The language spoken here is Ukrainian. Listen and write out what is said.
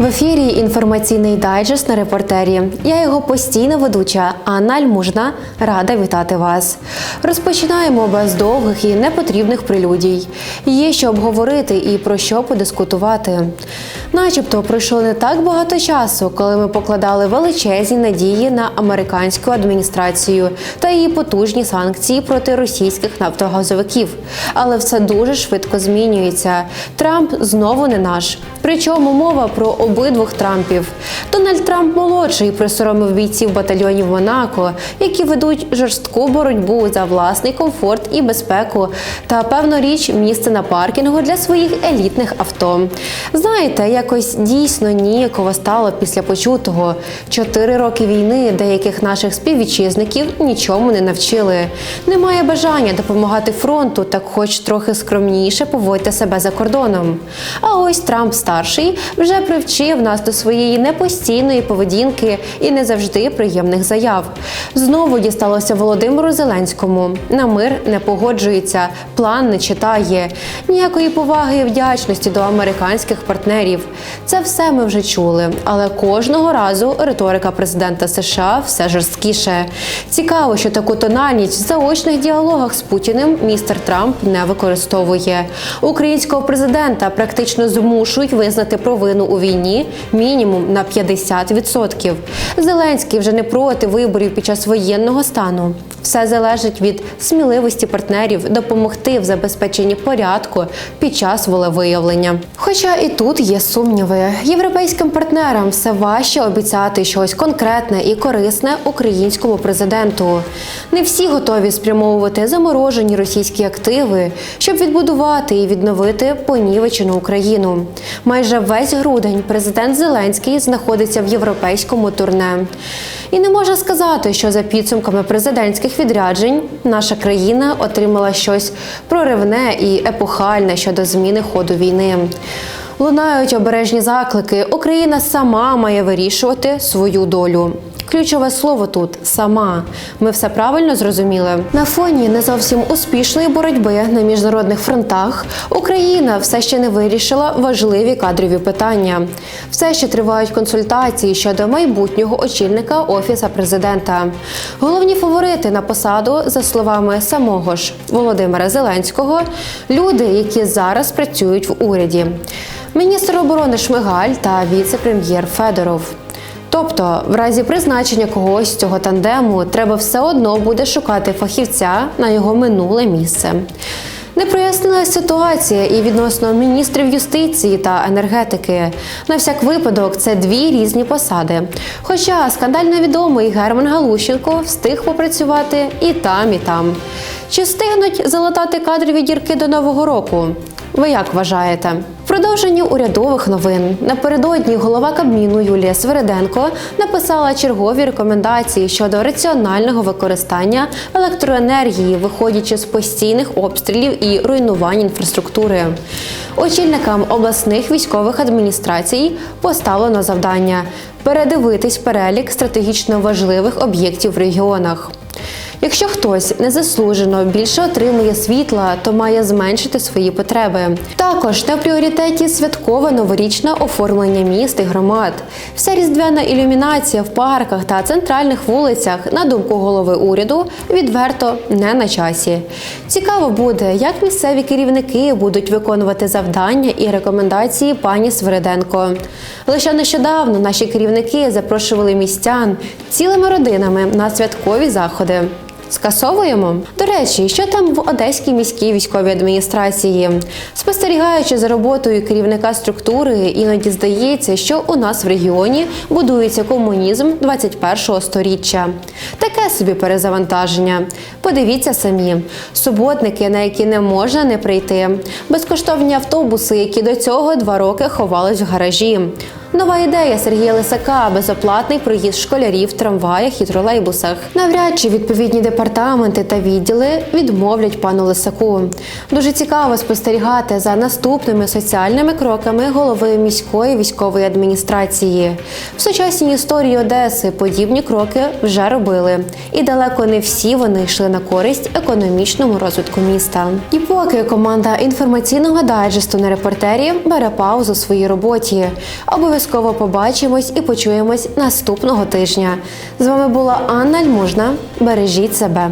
В ефірі інформаційний дайджест на репортері. Я його постійна ведуча Анна Альмужна. Рада вітати вас. Розпочинаємо без довгих і непотрібних прелюдій. Є що обговорити і про що подискутувати. Начебто пройшло не так багато часу, коли ми покладали величезні надії на американську адміністрацію та її потужні санкції проти російських нафтогазовиків. Але все дуже швидко змінюється. Трамп знову не наш. Причому мова про обидвох Трампів. Дональд Трамп молодший присоромив бійців батальйонів Монако, які ведуть жорстку боротьбу за власний комфорт і безпеку та певно річ місце на паркінгу для своїх елітних авто. Знаєте, якось дійсно ніяково стало після почутого. Чотири роки війни деяких наших співвітчизників нічому не навчили. Немає бажання допомагати фронту, так хоч трохи скромніше поводьте себе за кордоном. А ось Трамп старший вже привчив нас до своєї непостійної поведінки і не завжди приємних заяв. Знову дісталося Володимиру Зеленському. На мир не погоджується, план не читає. Ніякої поваги і вдячності до американських партнерів. Це все ми вже чули, але кожного разу риторика президента США все жорсткіше. Цікаво, що таку тональність в заочних діалогах з Путіним містер Трамп не використовує. Українського президента практично змушують визнати провину у війні мінімум на 50%. Зеленський вже не проти виборів під час воєнного стану. Все залежить від сміливості партнерів допомогти в забезпеченні порядку під час волевиявлення. Хоча і тут є сумніви, європейським партнерам все важче обіцяти щось конкретне і корисне українському президенту. Не всі готові спрямовувати заморожені російські активи, щоб відбудувати і відновити понівечену Україну. Майже весь грудень президент Зеленський знаходиться в європейському турне. І не можна сказати, що за підсумками президентських відряджень наша країна отримала щось проривне і епохальне щодо зміни ходу війни. Лунають обережні заклики. Україна сама має вирішувати свою долю. Ключове слово тут сама. Ми все правильно зрозуміли. На фоні не зовсім успішної боротьби на міжнародних фронтах Україна все ще не вирішила важливі кадрові питання. Все ще тривають консультації щодо майбутнього очільника офіса президента. Головні фаворити на посаду, за словами самого ж Володимира Зеленського, люди, які зараз працюють в уряді. Міністр оборони Шмигаль та віце-прем'єр Федоров. Тобто, в разі призначення когось цього тандему треба все одно буде шукати фахівця на його минуле місце. Не прояснилася ситуація і відносно міністрів юстиції та енергетики. На всяк випадок це дві різні посади. Хоча скандально відомий Герман Галущенко встиг попрацювати і там, і там. Чи встигнуть залатати кадрові дірки до нового року? Ви як вважаєте? Продовженні урядових новин напередодні голова Кабміну Юлія Свериденко написала чергові рекомендації щодо раціонального використання електроенергії, виходячи з постійних обстрілів і руйнувань інфраструктури. Очільникам обласних військових адміністрацій поставлено завдання передивитись перелік стратегічно важливих об'єктів в регіонах. Якщо хтось незаслужено більше отримує світла, то має зменшити свої потреби. Також на пріоритеті святкове новорічне оформлення міст і громад. Вся різдвяна ілюмінація в парках та центральних вулицях, на думку голови уряду, відверто не на часі. Цікаво буде, як місцеві керівники будуть виконувати завдання і рекомендації пані Свериденко. Лише нещодавно наші керівники запрошували містян цілими родинами на святкові заходи. Скасовуємо. До речі, що там в Одеській міській військовій адміністрації? Спостерігаючи за роботою керівника структури, іноді здається, що у нас в регіоні будується комунізм 21-го сторіччя. Таке собі перезавантаження. Подивіться самі: суботники, на які не можна не прийти, безкоштовні автобуси, які до цього два роки ховались в гаражі. Нова ідея Сергія Лисака безоплатний проїзд школярів в трамваях і тролейбусах. Навряд чи відповідні департаменти та відділи відмовлять пану Лисаку. Дуже цікаво спостерігати за наступними соціальними кроками голови міської військової адміністрації. В сучасній історії Одеси подібні кроки вже робили, і далеко не всі вони йшли на користь економічному розвитку міста. І поки команда інформаційного дайджесту на репортері бере паузу в своїй роботі, обов'язково обов'язково побачимось і почуємось наступного тижня. З вами була Анна Льможна. Бережіть себе.